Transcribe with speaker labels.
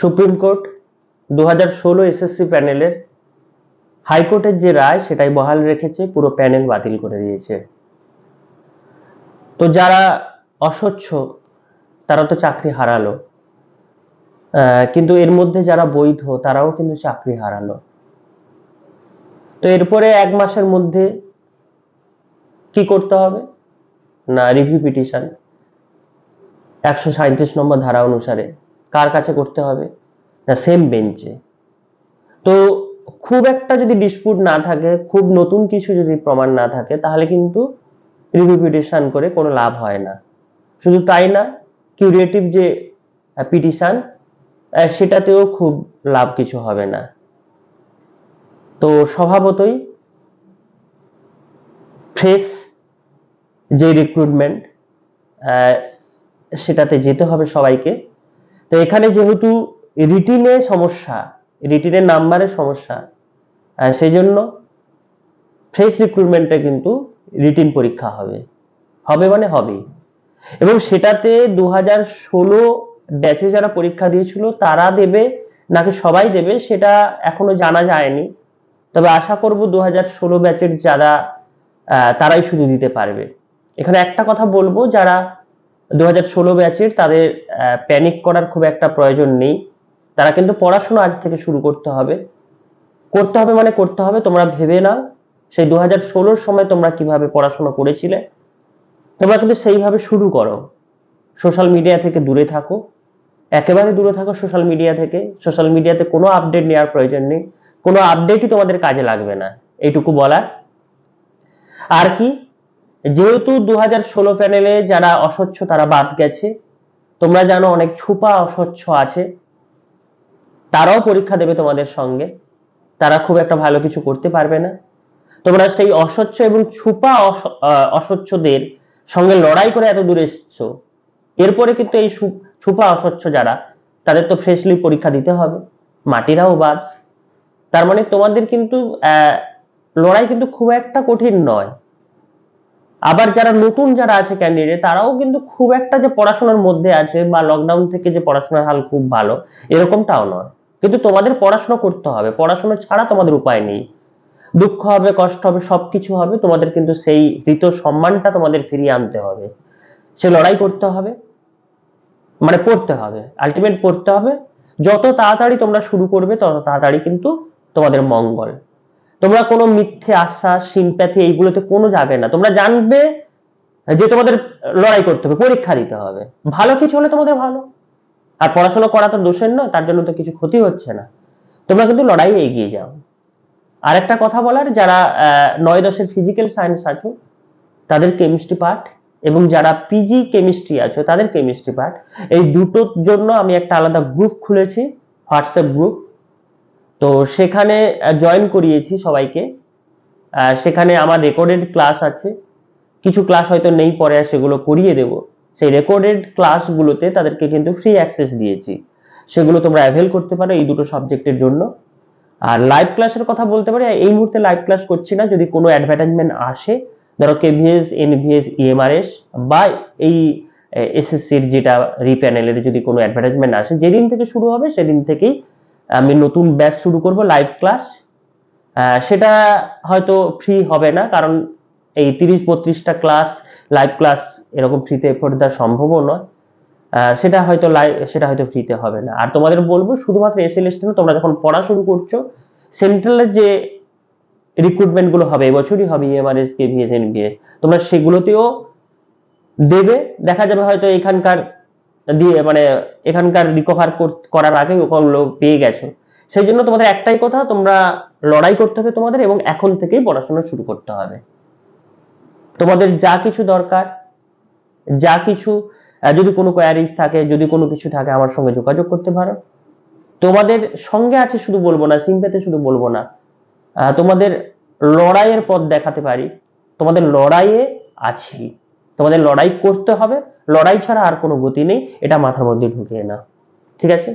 Speaker 1: Supreme court দু হাজার ষোলো এসএসসি প্যানেলের হাইকোর্টের যে রায়, সেটাই বহাল রেখেছে, পুরো প্যানেল বাতিল করে দিয়েছে। তো যারা অস্বচ্ছ, তারা তো চাকরি হারালো। কিন্তু এর মধ্যে যারা বৈধ, তারাও কিন্তু চাকরি হারালো। তো এরপরে এক মাসের মধ্যে কি করতে হবে? না রিভিউ পিটিশন একশো সাঁত্রিশ নম্বর ধারা অনুসারে কার কাছে করতে হবে? না সেম বেঞ্চে তো খুব একটা যদি ডিসপুট না থাকে, খুব নতুন কিছু যদি প্রমাণ না থাকে, তাহলে কিন্তু রিভিউ পিটিশন করে কোনো লাভ হয় না। শুধু তাই না কিউরিয়েটিভ যে পিটিশন সেটাতেও খুব লাভ কিছু হবে না। তো স্বভাবতই ফ্রেশ যে রিক্রুটমেন্ট সেটাতে যেতে হবে সবাইকে। তো এখানে যেহেতু রিটিনে সমস্যা রিটিনের নাম্বারের সমস্যা সেই জন্য ফ্রেশ রিক্রুটমেন্টে কিন্তু রিটিন পরীক্ষা হবে। হবে মানে হবেই। এবং সেটাতে দু হাজার ষোলো ব্যাচে যারা পরীক্ষা দিয়েছিল, তারা দেবে নাকি সবাই দেবে, সেটা এখনও জানা যায়নি। তবে আশা করব দু হাজার ষোলো ব্যাচের যারা তারাই শুধু দিতে পারবে। এখানে একটা কথা বলব, যারা দু হাজার ষোলো ব্যাচের তাদের প্যানিক করার খুব একটা প্রয়োজন নেই। তারা কিন্তু পড়াশোনা আজ থেকে শুরু করতে হবে। করতে হবে মানে করতে হবে, তোমরা ভেবে নাও সেই দু হাজার সময় তোমরা কীভাবে পড়াশোনা করেছিলে। তোমরা কিন্তু সেইভাবে শুরু করো। সোশ্যাল মিডিয়া থেকে দূরে থাকো। একেবারে দূরে থাকো সোশ্যাল মিডিয়া থেকে। সোশ্যাল মিডিয়াতে কোনো আপডেট নেওয়ার প্রয়োজন নেই। কোনো আপডেটই তোমাদের কাজে লাগবে না। এইটুকু বলার। আর কি? যেহেতু দু হাজার ষোলো প্যানেলে যারা অস্বচ্ছ তারা বাদ গেছে। তোমরা জানো অনেক ছুপা অস্বচ্ছ আছে। তারাও পরীক্ষা দেবে তোমাদের সঙ্গে। তারা খুব একটা ভালো কিছু করতে পারবে না। তোমরা সেই অস্বচ্ছ এবং ছুপা অস্বচ্ছদের সঙ্গে লড়াই করে এত দূরে এসছো। এরপরে কিন্তু এই ছুপা অস্বচ্ছ যারা, তাদের তো ফ্রেশলি পরীক্ষা দিতে হবে। মাটিরাও বাদ। তার মানে তোমাদের কিন্তু লড়াই কিন্তু খুব একটা কঠিন নয়। আবার যারা নতুন যারা আছে ক্যান্ডিডেট তারাও কিন্তু খুব একটা যে পড়াশোনার মধ্যে আছে বা লকডাউন থেকে যে পড়াশোনার হাল খুব ভালো, এরকমটাও নয়। কিন্তু তোমাদের পড়াশোনা করতে হবে। পড়াশোনা ছাড়া তোমাদের উপায় নেই। দুঃখ হবে, কষ্ট হবে, সবকিছু হবে, তোমাদের কিন্তু সেই হৃত সম্মানটা তোমাদের ফিরিয়ে আনতে হবে। সে লড়াই করতে হবে। মানে পড়তে হবে আলটিমেট পড়তে হবে। যত তাড়াতাড়ি তোমরা শুরু করবে, তত তাড়াতাড়ি কিন্তু তোমাদের মঙ্গল। তোমরা কোনো মিথ্যে আশ্বাস, সিম্প্যাথি এইগুলোতে কোনো যাবে না। তোমরা জানবে যে তোমাদের লড়াই করতে হবে, পরীক্ষা দিতে হবে। ভালো কিছু হলে তোমাদের ভালো। আর পড়াশোনা করা তো দোষের নয়, তার জন্য তো কিছু ক্ষতি হচ্ছে না। তোমরা কিন্তু লড়াই এগিয়ে যাও। আর একটা কথা বলার, যারা নয় দশের ফিজিক্যাল সায়েন্স আছো, তাদের কেমিস্ট্রি পার্ট এবং যারা পিজি কেমিস্ট্রি আছো, তাদের কেমিস্ট্রি পার্ট এই দুটোর জন্য আমি একটা আলাদা গ্রুপ খুলেছি হোয়াটসঅ্যাপ গ্রুপ তো সেখানে জয়েন করিয়েছি সবাইকে। সেখানে আমার রেকর্ডেড ক্লাস আছে। কিছু ক্লাস হয়তো নেই, পরে আর সেগুলো করিয়ে দেব। সেই রেকর্ডেড ক্লাসগুলোতে তাদেরকে কিন্তু ফ্রি অ্যাক্সেস দিয়েছি। সেগুলো তোমরা অ্যাভেল করতে পারো এই দুটো সাবজেক্টের জন্য। আর লাইভ ক্লাসের কথা বলতে পারি, এই মুহূর্তে লাইভ ক্লাস করছি না। যদি কোনো অ্যাডভার্টাইজমেন্ট আসে, ধরো কেভিএস এনভিএস ইএমআরএস বা এই এসএসসির যেটা রিপ্যানেলের যদি কোনো অ্যাডভার্টাইজমেন্ট আসে, যেদিন থেকে শুরু হবে, সেদিন থেকেই আমি নতুন ব্যাচ শুরু করব লাইভ ক্লাস সেটা হয়তো ফ্রি হবে না, কারণ এই তিরিশ বত্রিশটা ক্লাস লাইভ ক্লাস এরকম ফ্রিতে এফোর্ট দেওয়া সম্ভবও নয়। সেটা হয়তো লাইভ সেটা হয়তো ফ্রিতে হবে না। আর তোমাদের বলব, শুধুমাত্র এসএলএস তোমরা যখন পড়া শুরু করছ সেন্ট্রালের যে রিক্রুটমেন্টগুলো হবে, এবছরই হবে ইএমআরএস কেভিএস এনবিএস তোমরা সেগুলোতেও দেবে। দেখা যাবে হয়তো এখানকার দিয়ে মানে এখানকার রিকভার করার আগে ওগুলো পেয়ে গেছো। সেই জন্য তোমাদের একটাই কথা, তোমরা লড়াই করতে হবে তোমাদের এবং এখন থেকেই পড়াশোনা শুরু করতে হবে। তোমাদের যা কিছু দরকার, যা কিছু যদি কোনো কোয়ারিজ থাকে, যদি কোনো কিছু থাকে, আমার সঙ্গে যোগাযোগ করতে পারো। তোমাদের সঙ্গে আছে শুধু বলব না, সিম্পেতে শুধু বলব না। তোমাদের লড়াইয়ের পথ দেখাতে পারি। তোমাদের লড়াইয়ে আছি। তোমাদের লড়াই করতে হবে। লড়াই ছাড়া আর কোনো গতি নেই। এটা মাথার মধ্যে ঢুকিয়ে না ঠিক আছে?